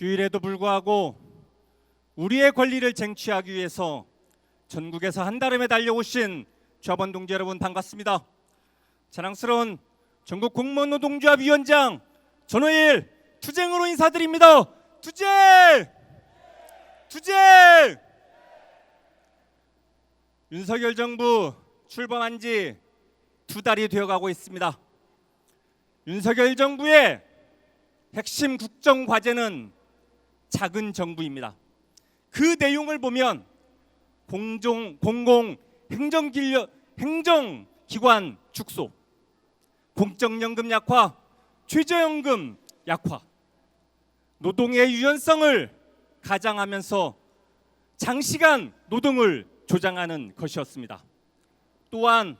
휴일에도 불구하고 우리의 권리를 쟁취하기 위해서 전국에서 한달음에 달려오신 좌번 동지 여러분 반갑습니다. 자랑스러운 전국 공무원 노동조합 위원장 전호일 투쟁으로 인사드립니다. 투쟁! 투쟁! 윤석열 정부 출범한 지 두 달이 되어가고 있습니다. 윤석열 정부의 핵심 국정 과제는 작은 정부입니다. 그 내용을 보면 공정 공공 행정기관 행정 기관 축소, 공적연금 약화, 최저연금 약화, 노동의 유연성을 가장하면서 장시간 노동을 조장하는 것이었습니다. 또한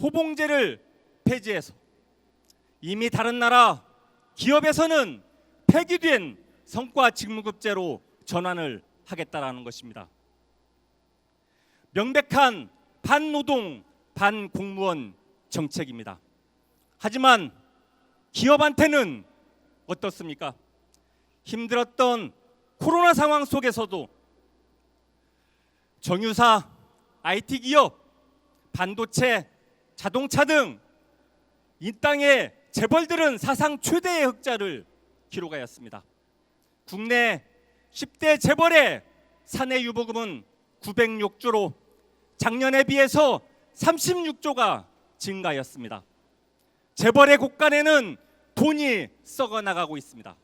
호봉제를 폐지해서 이미 다른 나라 기업에서는 폐기된 성과 직무급제로 전환을 하겠다라는 것입니다. 명백한 반노동 반공무원 정책입니다. 하지만 기업한테는 어떻습니까? 힘들었던 코로나 상황 속에서도 정유사, IT 기업, 반도체, 자동차 등 이 땅의 재벌들은 사상 최대의 흑자를 기록하였습니다. 국내 10대 재벌의 사내 유보금은 906조로 작년에 비해서 36조가 증가하였습니다. 재벌의 곳간에는 돈이 썩어 나가고 있습니다.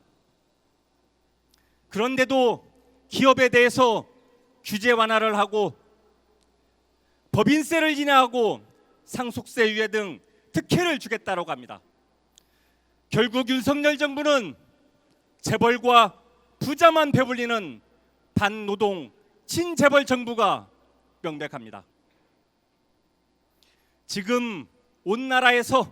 그런데도 기업에 대해서 규제 완화를 하고 법인세를 인하하고 상속세 유예 등 특혜를 주겠다고 합니다. 결국 윤석열 정부는 재벌과 부자만 배불리는 반노동 친재벌 정부가 명백합니다. 지금 온 나라에서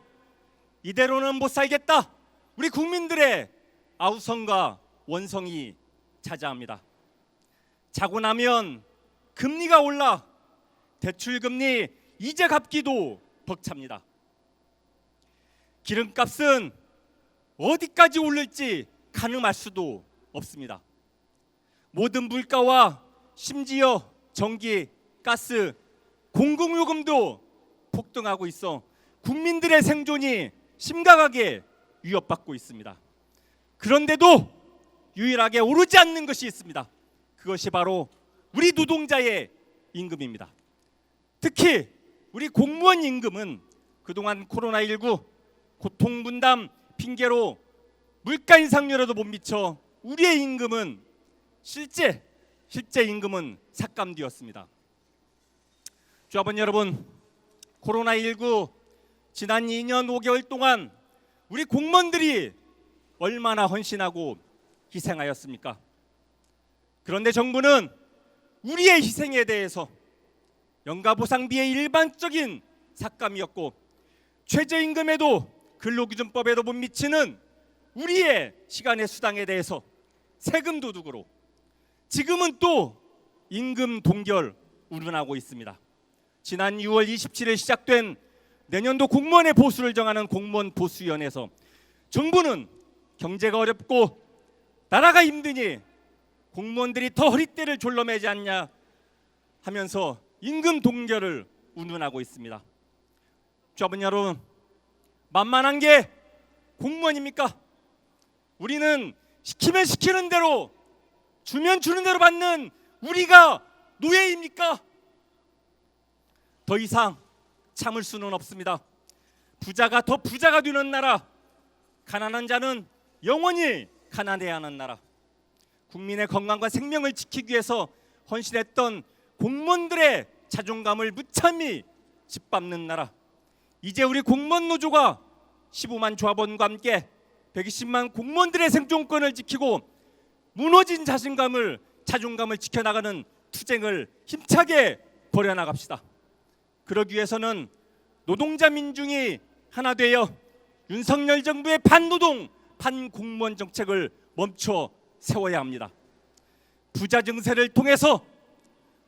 이대로는 못 살겠다. 우리 국민들의 아우성과 원성이 차지합니다. 자고 나면 금리가 올라 대출 금리 이자 갚기도 벅찹니다. 기름값은 어디까지 오를지 가늠할 수도 없습니다. 모든 물가와 심지어 전기, 가스, 공공요금도 폭등하고 있어 국민들의 생존이 심각하게 위협받고 있습니다. 그런데도 유일하게 오르지 않는 것이 있습니다. 그것이 바로 우리 노동자의 임금입니다. 특히 우리 공무원 임금은 그동안 코로나19 고통 분담 핑계로 물가 인상률에도 못 미쳐 우리의 임금은 실제 실제 임금은 삭감되었습니다. 주 아버님 여러분, 코로나19 지난 2년 5개월 동안 우리 공무원들이 얼마나 헌신하고 희생하였습니까? 그런데 정부는 우리의 희생에 대해서 연가보상비의 일반적인 삭감이었고 최저임금에도 근로기준법에도 못 미치는 우리의 시간의 수당에 대해서 세금 도둑으로 지금은 또 임금 동결 운운하고 있습니다. 지난 6월 27일 시작된 내년도 공무원의 보수를 정하는 공무원 보수위원회에서 정부는 경제가 어렵고 나라가 힘드니 공무원들이 더 허리띠를 졸라매지 않냐 하면서 임금 동결을 운운하고 있습니다. 주아버님 여러분 만만한 게 공무원입니까? 우리는 시키면 시키는 대로 주면 주는 대로 받는 우리가 노예입니까? 더 이상 참을 수는 없습니다. 부자가 더 부자가 되는 나라, 가난한 자는 영원히 가난해야 하는 나라. 국민의 건강과 생명을 지키기 위해서 헌신했던 공무원들의 자존감을 무참히 짓밟는 나라. 이제 우리 공무원 노조가 15만 조합원과 함께 120만 공무원들의 생존권을 지키고 무너진 자신감을 자존감을 지켜나가는 투쟁을 힘차게 벌여나갑시다. 그러기 위해서는 노동자 민중이 하나 되어 윤석열 정부의 반노동 반공무원 정책을 멈춰 세워야 합니다. 부자 증세를 통해서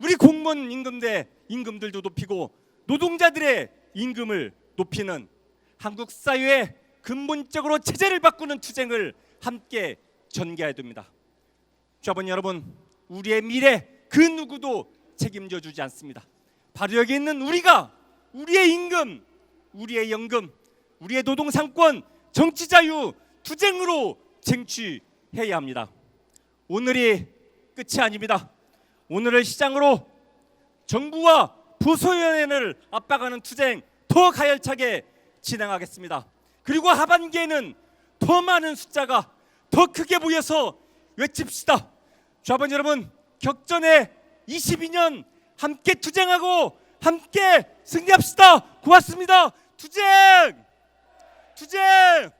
우리 공무원 임금대 임금들도 높이고 노동자들의 임금을 높이는 한국 사회의 근본적으로 체제를 바꾸는 투쟁을 함께 전개해야 됩니다. 주 아버님 여러분 우리의 미래 그 누구도 책임져 주지 않습니다. 바로 여기 있는 우리가 우리의 임금, 우리의 연금, 우리의 노동 상권, 정치 자유 투쟁으로 쟁취해야 합니다. 오늘이 끝이 아닙니다. 오늘을 시장으로 정부와 부소연을 압박하는 투쟁 더 가열차게 진행하겠습니다. 그리고 하반기에는 더 많은 숫자가 더 크게 보여서 외칩시다. 좌번 여러분 격전의 22년 함께 투쟁하고 함께 승리합시다. 고맙습니다. 투쟁! 투쟁!